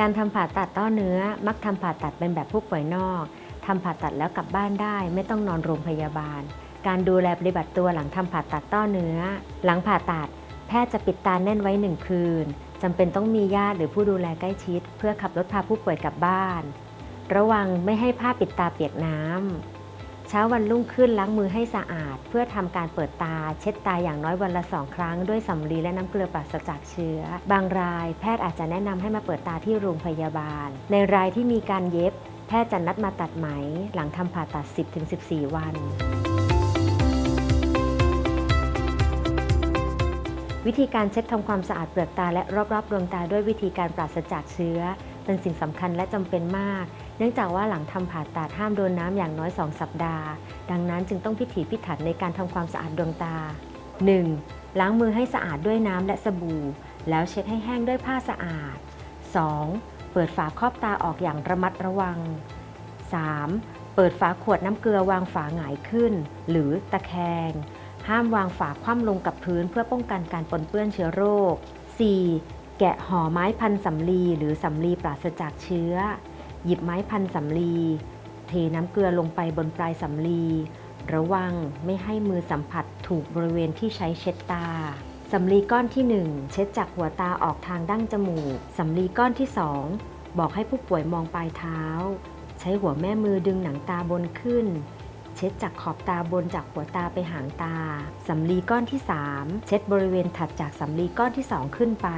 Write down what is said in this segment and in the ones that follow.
การทำผ่าตัดต้อเนื้อ มักทำผ่าตัดเป็นแบบผู้ป่วยนอกทำผ่าตัดแล้วกลับบ้านได้ ไม่ต้องนอนโรงพยาบาล การดูแลปฏิบัติตัวหลังทำผ่าตัดต้อเนื้อ หลังผ่าตัด แพทย์จะปิดตาแน่นไว้หนึ่งคืนจำเป็นต้องมีญาติหรือผู้ดูแลใกล้ชิด เพื่อขับรถพาผู้ป่วยกลับบ้าน ระวังไม่ให้ผ้าปิดตาเปียกน้ำ เช้าวันรุ่งขึ้นล้างมือให้สะอาด เพื่อทำการเปิดตา เช็ดตาอย่างน้อยวันละสองครั้ง ด้วยสำลีและน้ำเกลือปราศจากเชื้อ บางรายแพทย์อาจจะแนะนำให้มาเปิดตาที่โรงพยาบาล ในรายที่มีการเย็บ แพทย์จะนัดมาตัดไหม หลังทำผ่าตัด 10-14 วันวิธีการเช็ดทำความสะอาดเปลือกตาและรอบๆดวงตาด้วยวิธีการปราศจากเชื้อ เป็นสิ่งสำคัญและจำเป็นมาก เนื่องจากว่าหลังทำผ่าตัดห้ามโดนน้ำอย่างน้อย 2 สัปดาห์ ดังนั้นจึงต้องพิถีพิถันในการทำความสะอาดดวงตา 1. ล้างมือให้สะอาดด้วยน้ำและสบู่ แล้วเช็ดให้แห้งด้วยผ้าสะอาด 2. เปิดฝาครอบตาออกอย่างระมัดระวัง 3. เปิดฝาขวดน้ำเกลือวางฝาหงายขึ้น หรือตะแคง ห้ามวางฝาคว่ำลงกับพื้นเพื่อป้องกันการปนเปื้อนเชื้อโรค 4. แกะห่อไม้พันสำลีหรือสำลีปราศจากเชื้อ หยิบไม้พันสำลี เทน้ำเกลือลงไปบนปลายสำลี ระวังไม่ให้มือสัมผัสถูกบริเวณที่ใช้เช็ดตาสำลีก้อนที่ 1 เช็ดจากหัวตาออกทางดั้งจมูกสำลีก้อนที่ 2 บอกให้ผู้ป่วยมองปลายเท้า ใช้หัวแม่มือดึงหนังตาบนขึ้น เช็ดจากขอบตาบนจากหัวตาไปหางตา สำลีก้อนที่ 3 เช็ดบริเวณถัดจากสำลีก้อนที่ 2 ขึ้นไป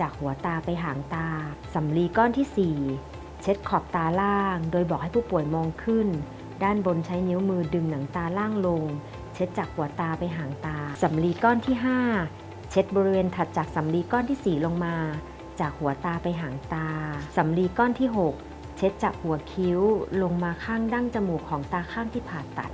จากหัวตาไปหางตา สำลีก้อนที่ 4 เช็ดขอบตาล่าง โดยบอกให้ผู้ป่วยมองขึ้น ด้านบนใช้นิ้วมือดึงหนังตาล่างลง เช็ดจากหัวตาไปหางตา สำลีก้อนที่ 5 เช็ดบริเวณถัดจากสำลีก้อนที่ 4 ลงมา จากหัวตาไปหางตา สำลีก้อนที่ 6 เช็ดจากหัวคิ้วลงมาข้างดั้งจมูกของตาข้างที่ผ่าตัด